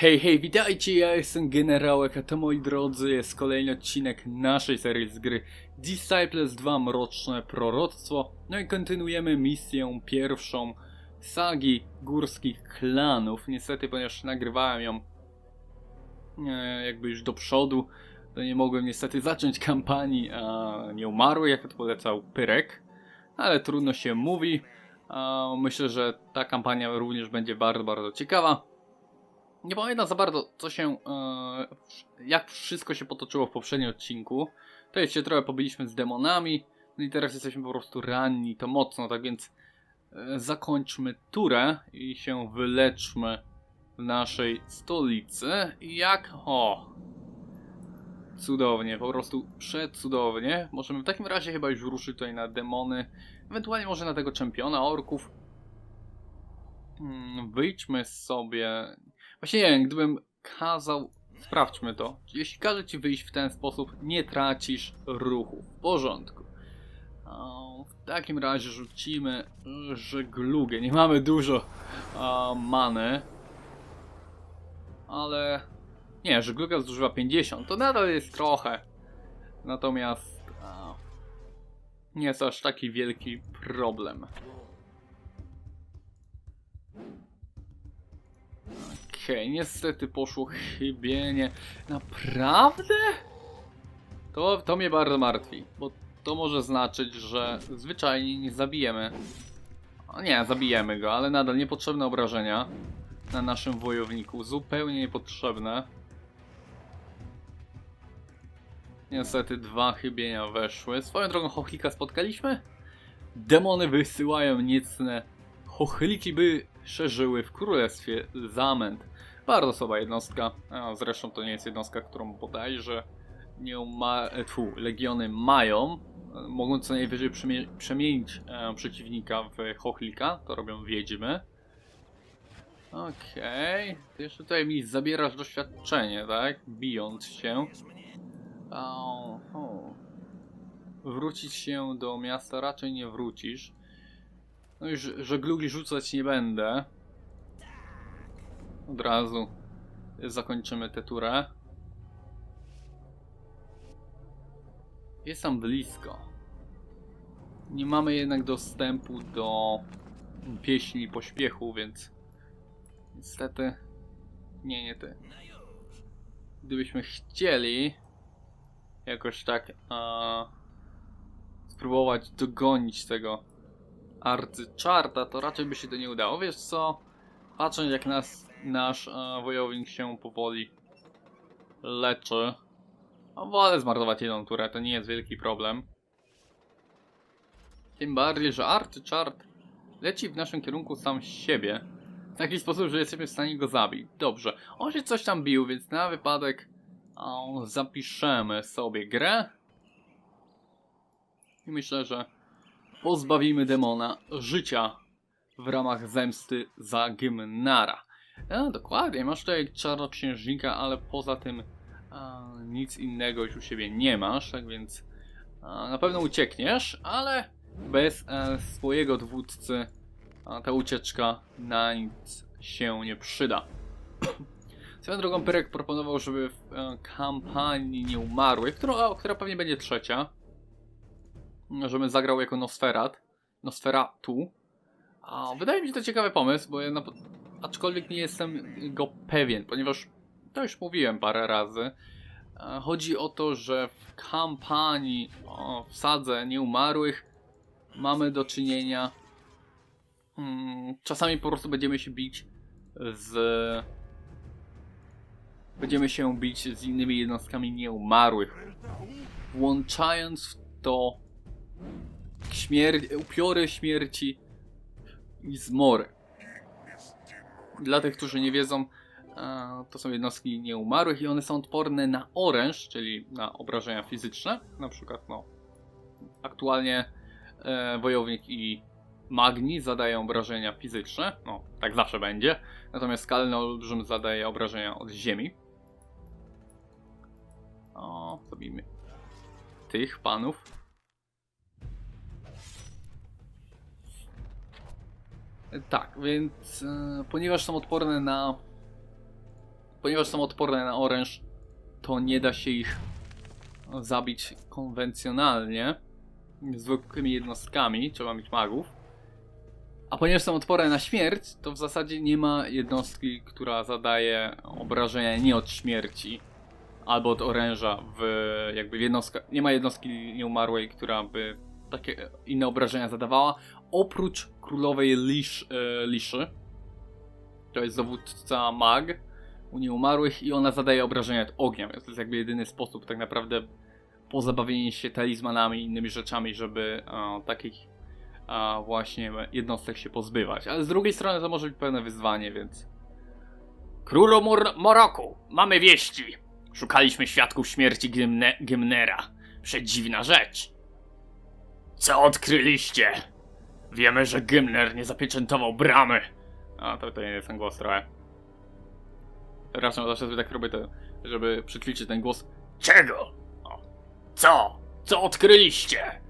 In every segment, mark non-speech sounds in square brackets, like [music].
Hej, hej, witajcie, ja jestem Generałek, a to moi drodzy jest kolejny odcinek naszej serii z gry Disciples 2 Mroczne Proroctwo. No i kontynuujemy misję pierwszą sagi górskich klanów. Niestety, ponieważ nagrywałem ją e, jakby już do przodu, to nie mogłem niestety zacząć kampanii a nie umarły, jak to polecał Pyrek. Ale trudno się mówi. A, myślę, że ta kampania również będzie bardzo, bardzo ciekawa. Nie pamiętam za bardzo, co się. E, jak wszystko się potoczyło w poprzednim odcinku. To się trochę pobiliśmy z demonami. No i teraz jesteśmy po prostu ranni, to mocno, tak więc e, zakończmy turę i się wyleczmy w naszej stolicy. Jak. O! Cudownie, po prostu przecudownie. Możemy w takim razie chyba już ruszyć tutaj na demony. Ewentualnie może na tego czempiona orków. Hmm, wyjdźmy sobie. Właśnie nie wiem, gdybym kazał. Sprawdźmy to. Jeśli każe ci wyjść w ten sposób, nie tracisz ruchu. W porządku. W takim razie rzucimy żeglugę. Nie mamy dużo many. Ale. Nie, żegluga zużywa 50. To nadal jest trochę. Natomiast. Nie jest aż taki wielki problem. Okej, niestety poszło chybienie. Naprawdę? To, to mnie bardzo martwi, bo to może znaczyć, że zwyczajnie nie zabijemy. O nie, zabijemy go, ale nadal niepotrzebne obrażenia na naszym wojowniku. Zupełnie niepotrzebne. Niestety dwa chybienia weszły. Swoją drogą chochlika spotkaliśmy? Demony wysyłają niecne chochliki, by szerzyły w królestwie zamęt. Bardzo słaba jednostka. Zresztą to nie jest jednostka, którą bodajże nie ma, tfu, legiony mają. Mogą co najwyżej przemie przemienić e, przeciwnika w chochlika. To robią wiedźmy. Okej. Ty jeszcze tutaj mi zabierasz doświadczenie, tak? Bijąc się. O, o. Wrócić się do miasta raczej nie wrócisz. No już żeglugi rzucać nie będę. Od razu zakończymy tę turę. Jest tam blisko. Nie mamy jednak dostępu do pieśni pośpiechu, więc niestety nie, nie ty. Gdybyśmy chcieli jakoś tak spróbować dogonić tego arcyczarta, to raczej by się to nie udało. Wiesz co? Patrząc jak nas, nasz e, wojownik się powoli leczy. No, wolę zmarnować jedną turę, to nie jest wielki problem. Tym bardziej, że arcyczart leci w naszym kierunku sam siebie. W taki sposób, że jesteśmy w stanie go zabić. Dobrze. On się coś tam bił, więc na wypadek o, zapiszemy sobie grę. I myślę, że pozbawimy demona życia w ramach zemsty za Gymnara. No, dokładnie, masz tutaj czarnoksiężnika, ale poza tym a, nic innego już u siebie nie masz, tak więc a, na pewno uciekniesz, ale bez e, swojego dowódcy a, ta ucieczka na nic się nie przyda. [coughs] Swoją drogą Pyrek proponował, żeby w e, kampanii nieumarłych, która, która pewnie będzie trzecia, żebym zagrał jako Nosferat. Nosferatu. A wydaje mi się to ciekawy pomysł, bo ja na, aczkolwiek nie jestem go pewien, ponieważ to już mówiłem parę razy. E, Chodzi o to, że w kampanii o, w sadze nieumarłych mamy do czynienia. Hmm, czasami po prostu będziemy się bić z. Będziemy się bić z innymi jednostkami nieumarłych. Włączając w to śmier- upiory śmierci i zmory. Dla tych, którzy nie wiedzą, e, to są jednostki nieumarłych i one są odporne na oręż, czyli na obrażenia fizyczne. Na przykład, no, aktualnie e, wojownik i magni zadają obrażenia fizyczne. No, tak zawsze będzie. Natomiast skalny olbrzym zadaje obrażenia od ziemi. O, zabijmy tych panów. Tak, więc e, ponieważ są odporne na ponieważ są odporne na oręż, to nie da się ich zabić konwencjonalnie, zwykłymi jednostkami, trzeba mieć magów. A ponieważ są odporne na śmierć, to w zasadzie nie ma jednostki, która zadaje obrażenia nie od śmierci albo od oręża w jakby jednostka. Nie ma jednostki nieumarłej, która by takie inne obrażenia zadawała, oprócz królowej Lisz, e, Liszy. To jest dowódca mag u nieumarłych i ona zadaje obrażenia więc to jest jakby jedyny sposób tak naprawdę pozabawienie się talizmanami i innymi rzeczami, żeby e, takich a właśnie jednostek się pozbywać. Ale z drugiej strony to może być pewne wyzwanie, więc. Królu Mor Moroku, mamy wieści. Szukaliśmy świadków śmierci Gymne Gymnera. Przedziwna rzecz. Co odkryliście? Wiemy, że Gymner nie zapieczętował bramy. A to, to nie jest ten głos trochę. Przepraszam, zawsze sobie tak robię to, żeby przyćwiczyć ten głos. Czego? O. Co? Co odkryliście?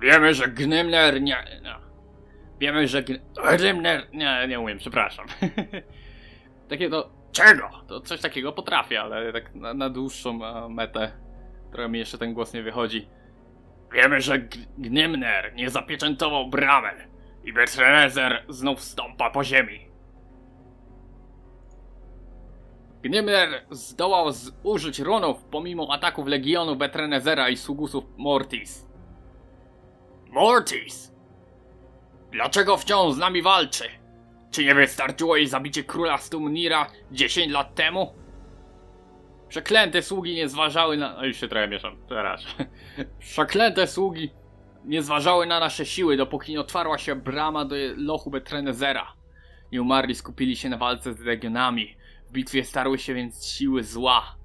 Wiemy, że Gymner nie... No. Wiemy, że Gymner... Nie, nie umiem, przepraszam. [laughs] Takie to... Czego? To coś takiego potrafię, ale tak na, na dłuższą e, metę, trochę mi jeszcze ten głos nie wychodzi. Wiemy, że G- Gnimner nie zapieczętował bramę i Bertrenezer znów stąpa po ziemi. Gnimner zdołał z- użyć runów pomimo ataków Legionu Betrenezera i sługusów Mortis. Mortis! Dlaczego wciąż z nami walczy? Czy nie wystarczyło jej zabicie króla Stumnira 10 lat temu? Przeklęte sługi nie zważały na... No już się trochę mieszam, teraz. [laughs] Przeklęte sługi nie zważały na nasze siły, dopóki nie otwarła się brama do lochu Betrenezera. I umarli skupili się na walce z legionami. W bitwie starły się więc siły zła.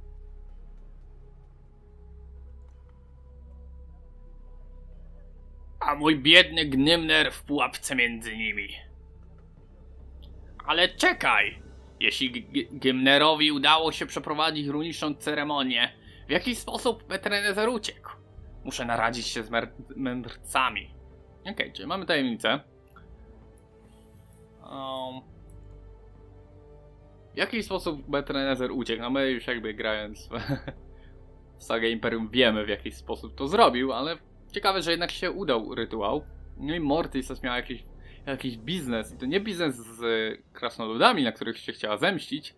A mój biedny Gnimner w pułapce między nimi. Ale czekaj! Jeśli Gimnerowi udało się przeprowadzić runiczną ceremonię, w jaki sposób Betrenezer uciekł? Muszę naradzić się z mędrcami. Okej, czyli mamy tajemnicę. Um, w jaki sposób Betrenezer uciekł? No my już jakby grając w, [laughs] w sagę Imperium wiemy w jaki sposób to zrobił, ale ciekawe, że jednak się udał rytuał. No i Mortis miał jakiś jakiś biznes. I to nie biznes z krasnoludami, na których się chciała zemścić.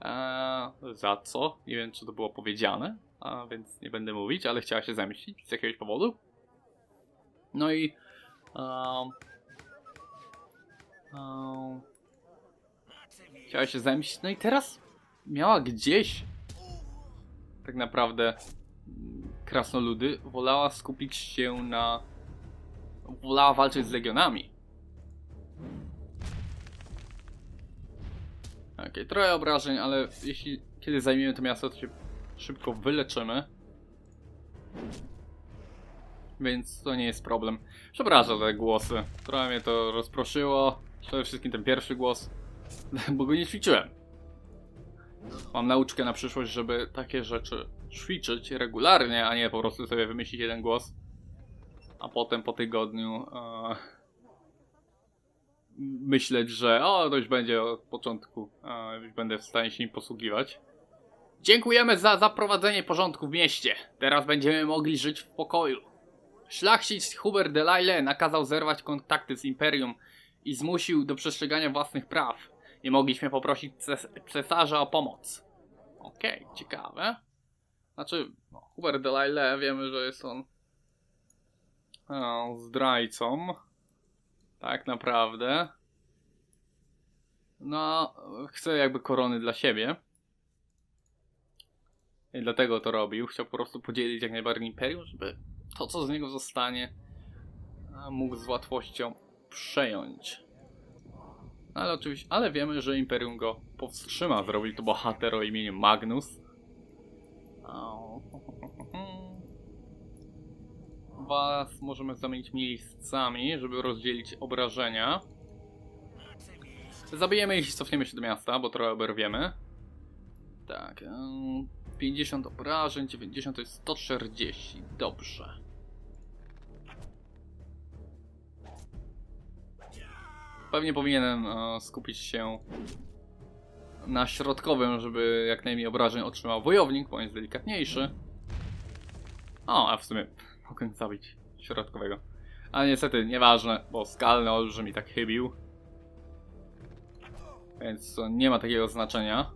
Eee, za co? Nie wiem, czy to było powiedziane, a więc nie będę mówić, ale chciała się zemścić z jakiegoś powodu. No i. Um, um, chciała się zemścić. No i teraz miała gdzieś tak naprawdę krasnoludy. Wolała skupić się na. Wolała walczyć z legionami. Okej, trochę obrażeń, ale jeśli kiedy zajmiemy to miasto, to się szybko wyleczymy. Więc to nie jest problem. Przepraszam za te głosy. Trochę mnie to rozproszyło. Przede wszystkim ten pierwszy głos, [laughs] bo go nie ćwiczyłem. Mam nauczkę na przyszłość, żeby takie rzeczy ćwiczyć regularnie, a nie po prostu sobie wymyślić jeden głos. A potem po tygodniu e, myśleć, że o, to już będzie od początku, a już będę w stanie się nim posługiwać. Dziękujemy za zaprowadzenie porządku w mieście. Teraz będziemy mogli żyć w pokoju. Szlachcic Hubert de Laile nakazał zerwać kontakty z Imperium i zmusił do przestrzegania własnych praw. Nie mogliśmy poprosić ces cesarza o pomoc. Okej, ciekawe. Znaczy, no, Hubert de Laile wiemy, że jest on o, zdrajcą. Tak naprawdę. No, chce jakby korony dla siebie. I dlatego to robił. Chciał po prostu podzielić jak najbardziej imperium, żeby to, co z niego zostanie, mógł z łatwością przejąć. Ale oczywiście, ale wiemy, że imperium go powstrzyma. Zrobił to bohater o imieniu Magnus. Au. Was możemy zamienić miejscami, żeby rozdzielić obrażenia. Zabijemy ich i cofniemy się do miasta, bo trochę oberwiemy. Tak, em, 50 obrażeń, 90 to jest 140. Dobrze. Pewnie powinienem e, skupić się na środkowym, żeby jak najmniej obrażeń otrzymał wojownik, bo on jest delikatniejszy. O, a w sumie mogę zabić środkowego. Ale niestety, nieważne, bo skalny olbrzym mi tak chybił. Więc to nie ma takiego znaczenia.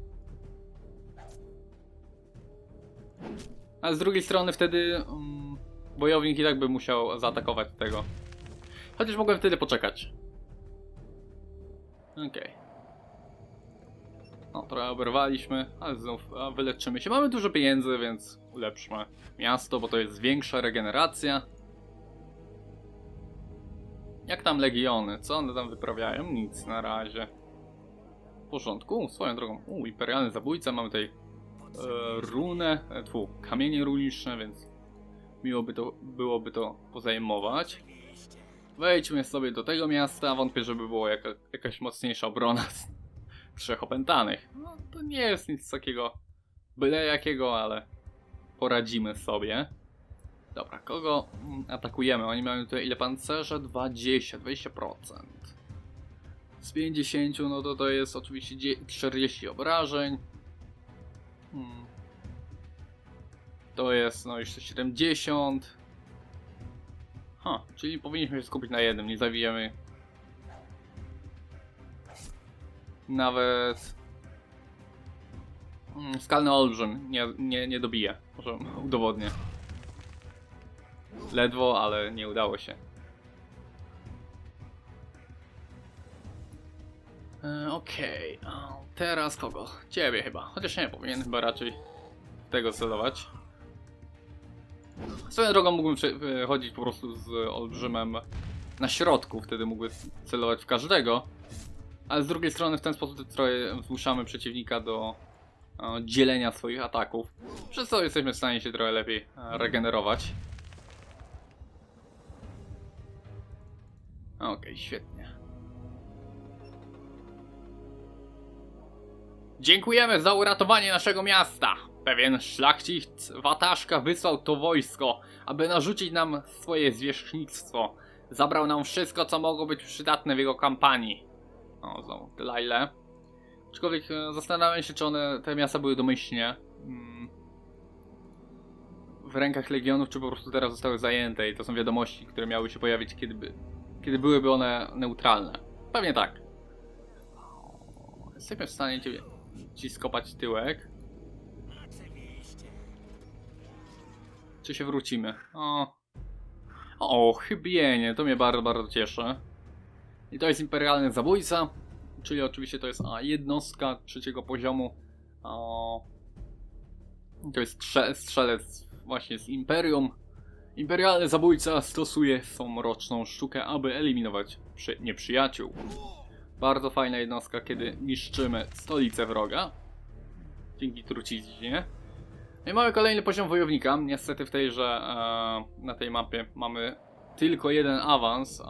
A z drugiej strony wtedy mm, wojownik i tak by musiał zaatakować tego. Chociaż mogłem wtedy poczekać. Okej. No, trochę oberwaliśmy, ale znów wyleczymy się. Mamy dużo pieniędzy, więc ulepszmy miasto, bo to jest większa regeneracja. Jak tam legiony? Co one tam wyprawiają? Nic na razie. W porządku, swoją drogą. U, imperialny zabójca, mamy tutaj e, runę, e, tfu, kamienie runiczne, więc miło by to, byłoby to pozajmować. Wejdźmy sobie do tego miasta, wątpię, żeby była jaka, jakaś mocniejsza obrona z trzech opętanych. No, to nie jest nic takiego byle jakiego, ale poradzimy sobie. Dobra, kogo atakujemy? Oni mają tutaj ile pancerza? 20, 20%. Z 50, no to to jest oczywiście dzie- 40 obrażeń. Hmm. To jest no jeszcze 70. Ha, czyli powinniśmy się skupić na jednym, nie zawijemy. Nawet mm, skalny olbrzym nie, nie, nie dobije. Może udowodnię. Ledwo, ale nie udało się. E, Okej, a teraz kogo? Ciebie chyba. Chociaż nie, powinien chyba raczej tego celować. Swoją drogą mógłbym chodzić po prostu z olbrzymem na środku, wtedy mógłby celować w każdego. Ale z drugiej strony w ten sposób trochę zmuszamy przeciwnika do dzielenia swoich ataków. Przez co jesteśmy w stanie się trochę lepiej e, regenerować. Okej, świetnie. Dziękujemy za uratowanie naszego miasta. Pewien szlachcic Wataszka wysłał to wojsko, aby narzucić nam swoje zwierzchnictwo. Zabrał nam wszystko, co mogło być przydatne w jego kampanii. O, znowu tyle ile. Aczkolwiek e, zastanawiam się, czy one, te miasta były domyślnie mm, w rękach legionów, czy po prostu teraz zostały zajęte i to są wiadomości, które miały się pojawić, kiedy, by, kiedy byłyby one neutralne. Pewnie tak. Jesteśmy w stanie ci, skopać tyłek. Czy się wrócimy? O, o chybienie, to mnie bardzo, bardzo cieszy. I to jest imperialny zabójca, czyli oczywiście to jest a, jednostka trzeciego poziomu. O, to jest strze strzelec właśnie z Imperium. Imperialny zabójca stosuje swą mroczną sztukę, aby eliminować przy nieprzyjaciół. Bardzo fajna jednostka, kiedy niszczymy stolicę wroga. Dzięki truciźnie. No i mamy kolejny poziom wojownika. Niestety w tejże, e, na tej mapie mamy tylko jeden awans.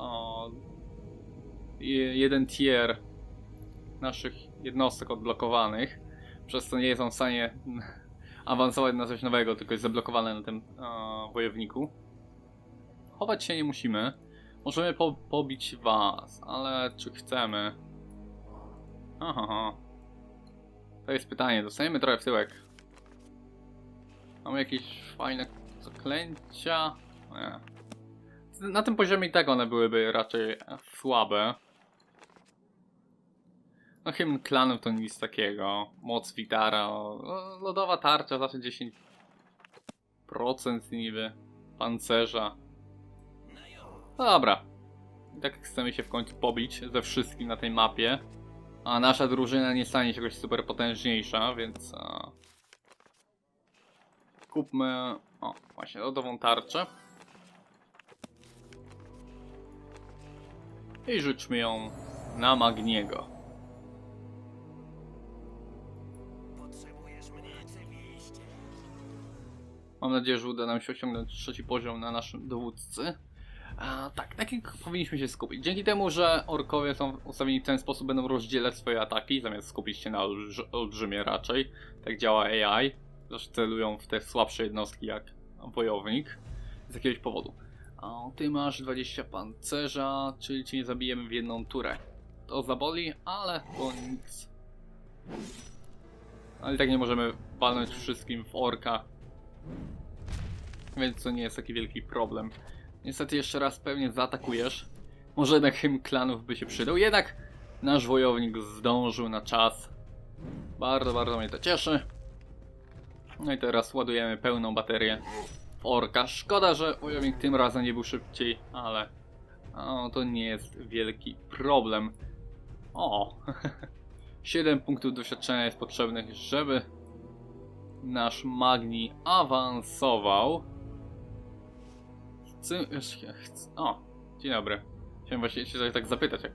Je- jeden tier naszych jednostek odblokowanych, przez co nie są w stanie awansować na coś nowego, tylko jest zablokowane na tym e, wojowniku. Chować się nie musimy. Możemy po pobić was, ale czy chcemy? Aha. To jest pytanie, dostajemy trochę w tyłek. Mamy jakieś fajne zaklęcia? Nie. Na tym poziomie i tak one byłyby raczej słabe. No hymn klanów to nic takiego. Moc Witara. o, Lodowa tarcza zawsze 10% niby. Pancerza. No dobra. I tak chcemy się w końcu pobić ze wszystkim na tej mapie. A nasza drużyna nie stanie się jakoś super potężniejsza, więc... A... Kupmy... O, właśnie, lodową tarczę. I rzućmy ją na Magniego. Mam nadzieję, że uda nam się osiągnąć trzeci poziom na naszym dowódcy. A, tak, na kim powinniśmy się skupić? Dzięki temu, że orkowie są ustawieni w ten sposób, będą rozdzielać swoje ataki, zamiast skupić się na olbrz olbrzymie raczej. Tak działa AI. Zawsze celują w te słabsze jednostki jak wojownik. Z jakiegoś powodu. A ty masz 20 pancerza, czyli cię nie zabijemy w jedną turę. To zaboli, ale to nic. Ale tak nie możemy walnąć wszystkim w orka. Więc to nie jest taki wielki problem. Niestety jeszcze raz pewnie zaatakujesz. Może jednak hymn klanów by się przydał. Jednak nasz wojownik zdążył na czas. Bardzo, bardzo mnie to cieszy. No i teraz ładujemy pełną baterię w orka. Szkoda, że wojownik tym razem nie był szybciej, ale o, to nie jest wielki problem. O, [laughs] 7 punktów doświadczenia jest potrzebnych, żeby nasz Magni awansował. Chcę, o, dzień dobry. Chciałem właśnie się tak zapytać. Jak...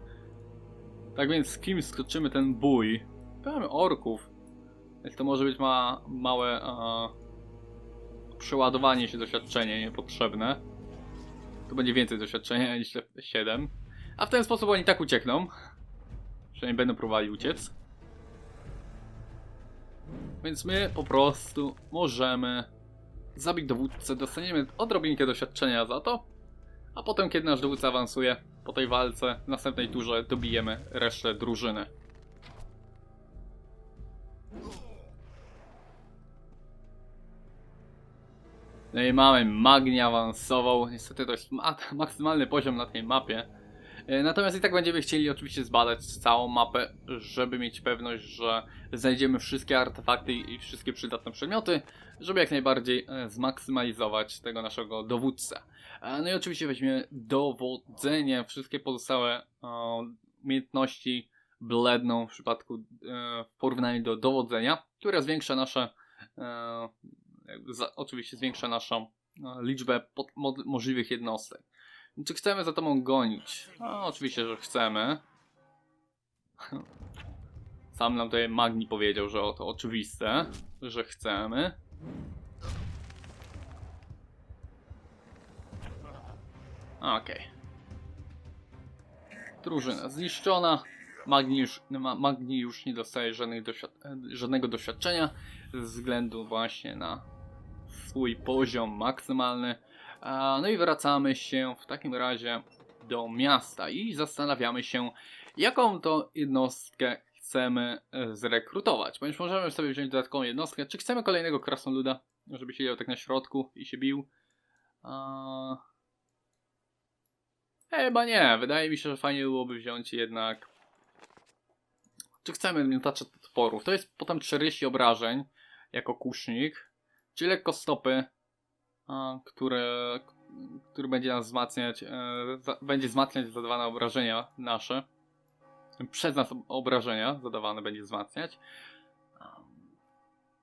Tak więc z kim skoczymy ten bój? Mamy orków. Więc to może być ma, małe e, przeładowanie się doświadczenie niepotrzebne. Tu będzie więcej doświadczenia niż te 7. A w ten sposób oni tak uciekną. Przynajmniej będą próbowali uciec. Więc my po prostu możemy zabić dowódcę, dostaniemy odrobinkę doświadczenia za to, a potem kiedy nasz dowódca awansuje po tej walce, w następnej turze dobijemy resztę drużyny. No i mamy, Magni awansował, niestety to jest ma [laughs] maksymalny poziom na tej mapie. E, Natomiast i tak będziemy chcieli oczywiście zbadać całą mapę, żeby mieć pewność, że znajdziemy wszystkie artefakty i wszystkie przydatne przedmioty, żeby jak najbardziej e, zmaksymalizować tego naszego dowódcę. E, No i oczywiście weźmiemy dowodzenie, wszystkie pozostałe umiejętności bledną w przypadku w porównaniu do dowodzenia, które zwiększa nasze oczywiście zwiększa naszą liczbę możliwych jednostek. Czy chcemy za tobą gonić? No, oczywiście, że chcemy. Sam nam tutaj Magni powiedział, że to oczywiste, że chcemy. Okej. Drużyna zniszczona. Magni już, ma- Magni już nie dostaje doświad- żadnego doświadczenia ze względu właśnie na swój poziom maksymalny. No i wracamy się w takim razie do miasta i zastanawiamy się, jaką to jednostkę chcemy e, zrekrutować. Ponieważ możemy sobie wziąć dodatkową jednostkę. Czy chcemy kolejnego krasnoluda, żeby siedział tak na środku i się bił? A... Chyba nie. Wydaje mi się, że fajnie byłoby wziąć jednak. Czy chcemy miotacza toporów? To jest potem 40 obrażeń jako kusznik, czyli lekko stopy a, które, który będzie nas wzmacniać, e, będzie wzmacniać zadawane obrażenia nasze. Przez nas ob- obrażenia zadawane będzie wzmacniać.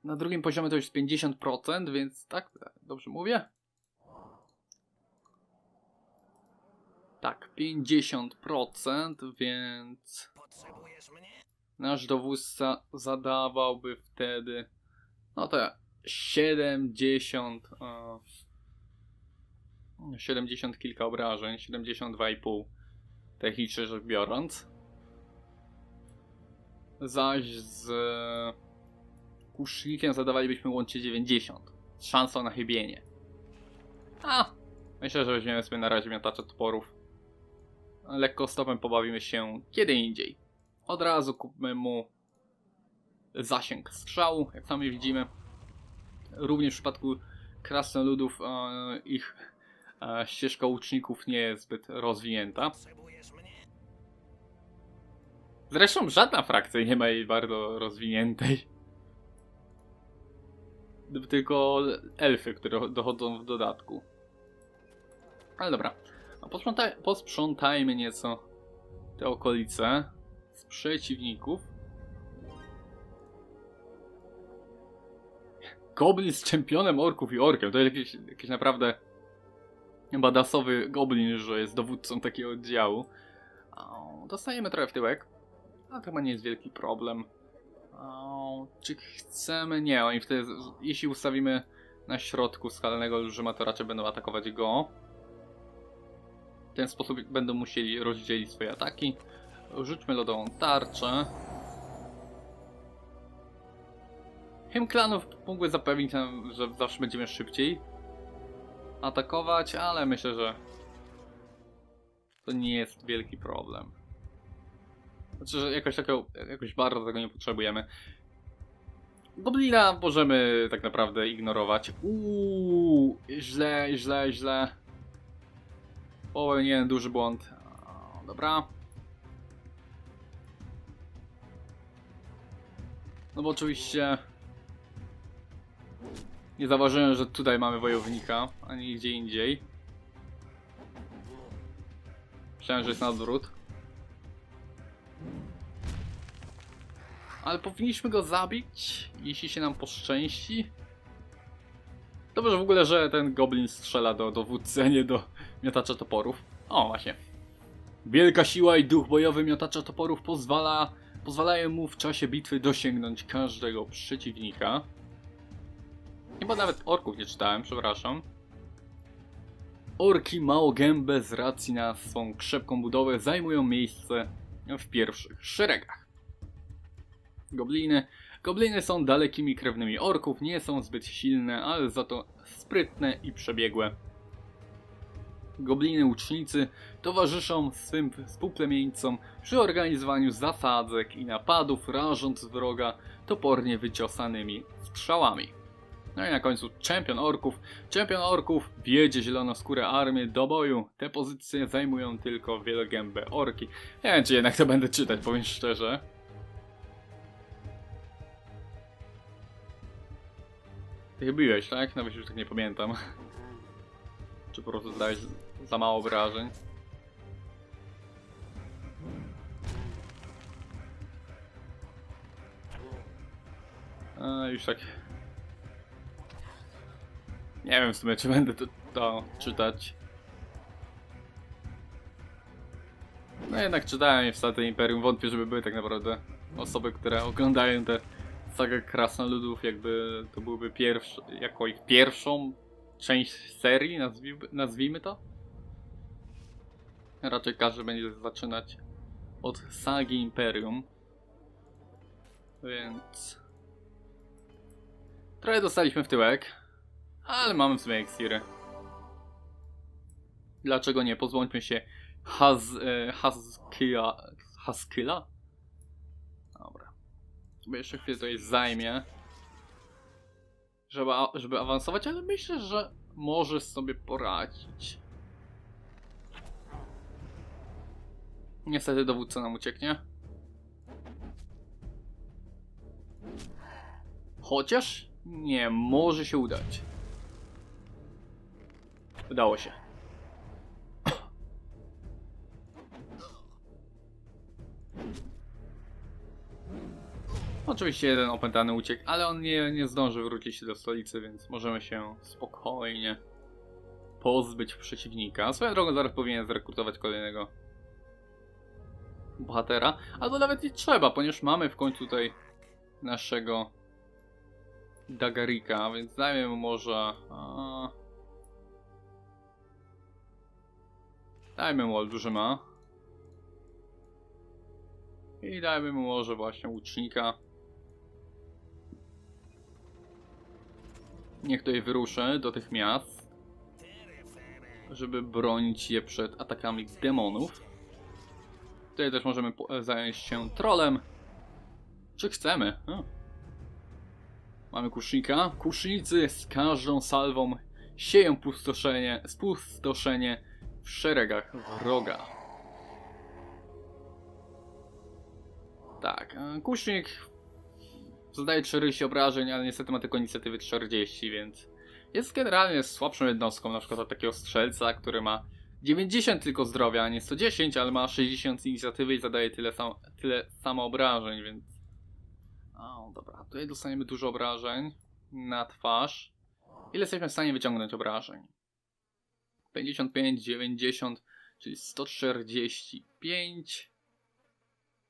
Na drugim poziomie to już jest 50%, więc tak, dobrze mówię? Tak, 50%, więc nasz dowódca zadawałby wtedy, no to 70, e, 70 kilka obrażeń, 72,5 technicznie rzecz biorąc. Zaś z kusznikiem zadawalibyśmy łącznie 90, z szansą na chybienie. A, myślę, że weźmiemy sobie na razie miotacza toporów. Lekko stopem pobawimy się kiedy indziej. Od razu kupmy mu zasięg strzału, jak sami widzimy. Również w przypadku krasnoludów e, ich e, ścieżka łuczników nie jest zbyt rozwinięta. Zresztą żadna frakcja nie ma jej bardzo rozwiniętej. Tylko elfy, które dochodzą w dodatku. Ale dobra. Posprzątaj, posprzątajmy nieco te okolice z przeciwników. Goblin z czempionem orków i orkiem. To jest jakiś, jakiś naprawdę badasowy goblin, że jest dowódcą takiego oddziału. Dostajemy trochę w tyłek. A to chyba nie jest wielki problem. Czy chcemy? Nie, oni wtedy, jeśli ustawimy na środku skalnego olbrzyma, to raczej będą atakować go. W ten sposób będą musieli rozdzielić swoje ataki. Rzućmy lodową tarczę. Hymn klanów mógłby zapewnić nam, że zawsze będziemy szybciej atakować, ale myślę, że to nie jest wielki problem. Znaczy, że jakoś takiego, jakoś bardzo tego nie potrzebujemy. Goblina możemy tak naprawdę ignorować. Uuu, źle, źle, źle. Popełniłem duży błąd. Dobra. No bo oczywiście nie zauważyłem, że tutaj mamy wojownika, a nie gdzie indziej. Myślałem, że jest na odwrót. Ale powinniśmy go zabić, jeśli się nam poszczęści. Dobrze w ogóle, że ten goblin strzela do dowódcy, a nie do miotacza toporów. O, właśnie. Wielka siła i duch bojowy miotacza toporów pozwala, pozwalają mu w czasie bitwy dosięgnąć każdego przeciwnika. Chyba nawet orków nie czytałem, przepraszam. Orki małogębe z racji na swą krzepką budowę zajmują miejsce w pierwszych szeregach. Gobliny. Gobliny są dalekimi krewnymi orków, nie są zbyt silne, ale za to sprytne i przebiegłe. Gobliny łucznicy towarzyszą swym współplemieńcom przy organizowaniu zasadzek i napadów, rażąc wroga topornie wyciosanymi strzałami. No i na końcu czempion orków. Czempion orków wiedzie zielonoskóre armię do boju. Te pozycje zajmują tylko wielogębe orki. Nie wiem, czy jednak to będę czytać, powiem szczerze. Ty chyba biłeś, tak? Nawet już tak nie pamiętam. Czy po prostu dałeś za mało obrażeń? A, już tak... Nie wiem w sumie, czy będę to, to czytać. No jednak czytałem w Statę Imperium, wątpię, żeby były tak naprawdę osoby, które oglądają te sagę Krasnoludów, jakby to byłby pierwszy, jako ich pierwszą część serii, nazwijmy, nazwijmy to. Raczej każdy będzie zaczynać od sagi Imperium. Więc... Trochę dostaliśmy w tyłek, ale mamy w sumie. Dlaczego nie? Pozbądźmy się Haz... E, Haskilla... Dobra. Sobie jeszcze chwilę tutaj zajmie. Żeby, żeby awansować, ale myślę, że może sobie poradzić. Niestety dowódca nam ucieknie. Chociaż nie może się udać. Udało się. Oczywiście jeden opętany uciekł, ale on nie, nie zdąży wrócić do stolicy, więc możemy się spokojnie pozbyć przeciwnika. Swoją drogą zaraz powinien zrekrutować kolejnego bohatera, albo nawet nie trzeba, ponieważ mamy w końcu tutaj naszego Dagarika, więc dajmy mu może... A... Dajmy mu olbrzyma. I dajmy mu może właśnie łucznika. Niech tutaj wyruszy do tych miast, żeby bronić je przed atakami demonów. Tutaj też możemy zająć się trolem. Czy chcemy? O. Mamy kusznika. Kusznicy z każdą salwą sieją pustoszenie, spustoszenie w szeregach wroga. Tak, e, kusznik zadaje 40 obrażeń, ale niestety ma tylko inicjatywy 40, więc jest generalnie słabszą jednostką, na przykład od takiego strzelca, który ma 90 tylko zdrowia, a nie 110, ale ma 60 inicjatywy i zadaje tyle, sam, tyle samo obrażeń, więc... O, dobra, tutaj dostaniemy dużo obrażeń na twarz. Ile jesteśmy w stanie wyciągnąć obrażeń? 55, 90, czyli 145...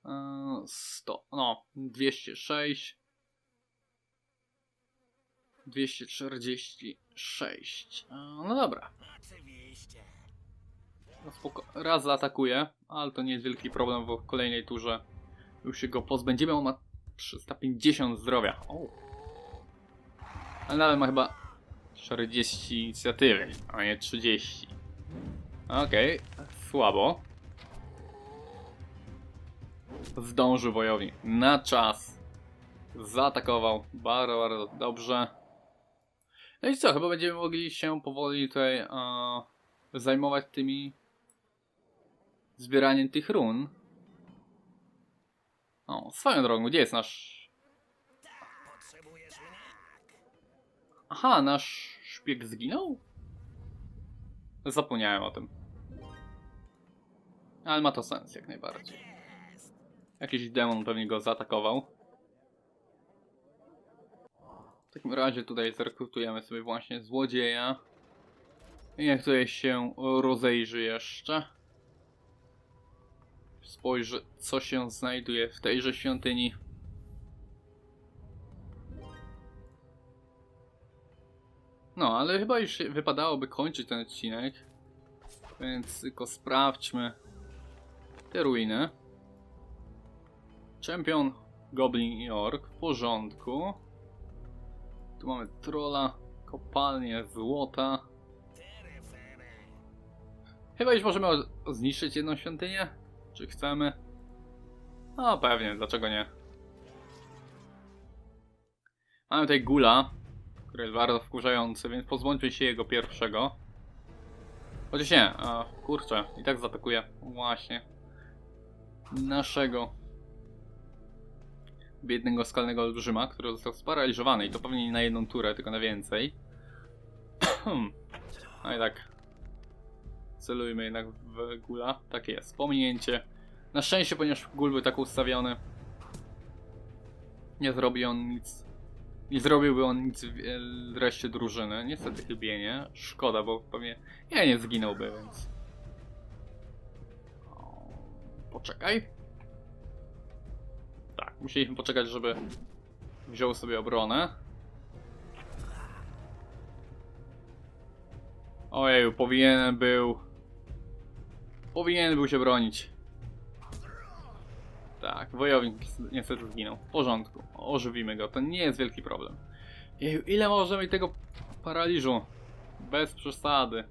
Eee, 100, no, 206, 246. Eee, No dobra. No spoko- Raz zaatakuje, ale to nie jest wielki problem, bo w kolejnej turze już się go pozbędziemy. On ma 350 zdrowia. O. Ale nawet ma chyba 40 inicjatywy, a nie 30. Okej, słabo. Zdążył wojownik na czas zaatakował. Bardzo, bardzo dobrze. No i co, chyba będziemy mogli się powoli tutaj e, zajmować tymi zbieraniem tych run. O, swoją drogą, gdzie jest nasz... Aha, nasz szpieg zginął? Zapomniałem o tym. Ale ma to sens jak najbardziej. Jakiś demon pewnie go zaatakował. W takim razie tutaj zrekrutujemy sobie właśnie złodzieja. I niech tutaj się rozejrzy jeszcze. Spojrzy, co się znajduje w tejże świątyni. No, ale chyba już wypadałoby kończyć ten odcinek. Więc tylko sprawdźmy te ruiny. Czempion Goblin i Ork w porządku. Tu mamy trolla, kopalnię złota. Chyba już możemy zniszczyć jedną świątynię? Czy chcemy? No pewnie, dlaczego nie? Mamy tutaj gula, który jest bardzo wkurzający, więc pozbądźmy się jego pierwszego. Chociaż nie, a, kurczę, i tak zaatakuje właśnie naszego biednego skalnego olbrzyma, który został sparaliżowany i to pewnie nie na jedną turę, tylko na więcej. [clears throat] no i tak. Celujmy jednak w gula. Tak jest, pominięcie. Na szczęście, ponieważ gul był tak ustawiony, nie zrobi on nic. Nie zrobiłby on nic w reszcie drużyny. Niestety chybienie. Szkoda, bo pewnie ja nie zginąłby, więc. Poczekaj. Tak, musieliśmy poczekać, żeby wziął sobie obronę. Ojeju, powinien był... Powinien był się bronić. Tak, wojownik niestety zginął. W porządku, ożywimy go, to nie jest wielki problem. Jeju, ile możemy mieć tego paraliżu? Bez przesady.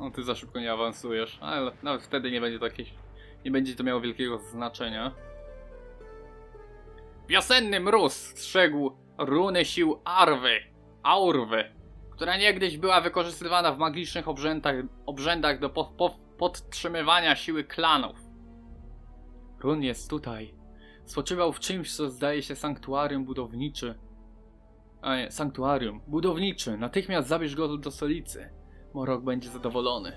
No ty za szybko nie awansujesz, ale nawet wtedy nie będzie to jakieś... Nie będzie to miało wielkiego znaczenia. Wiosenny mróz strzegł runy sił Arwy, Aurwy, która niegdyś była wykorzystywana w magicznych obrzędach, obrzędach do po, po, podtrzymywania siły klanów. Run jest tutaj. Spoczywał w czymś, co zdaje się sanktuarium budowniczy. A nie, sanktuarium. Budowniczy. Natychmiast zabierz go do stolicy. Morok będzie zadowolony.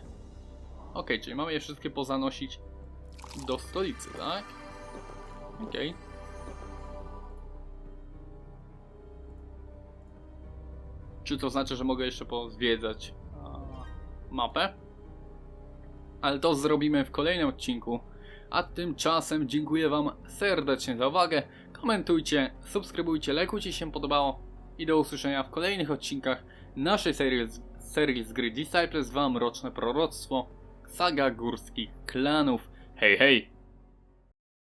Okej, czyli mamy je wszystkie pozanosić do stolicy, tak? Okej. Czy to znaczy, że mogę jeszcze pozwiedzać mapę? Ale to zrobimy w kolejnym odcinku. A tymczasem dziękuję Wam serdecznie za uwagę. Komentujcie, subskrybujcie, lajkujcie, się podobało. I do usłyszenia w kolejnych odcinkach naszej serii, z- serii z gry Disciples 2 Mroczne Proroctwo Saga Górskich Klanów. Hej, hej!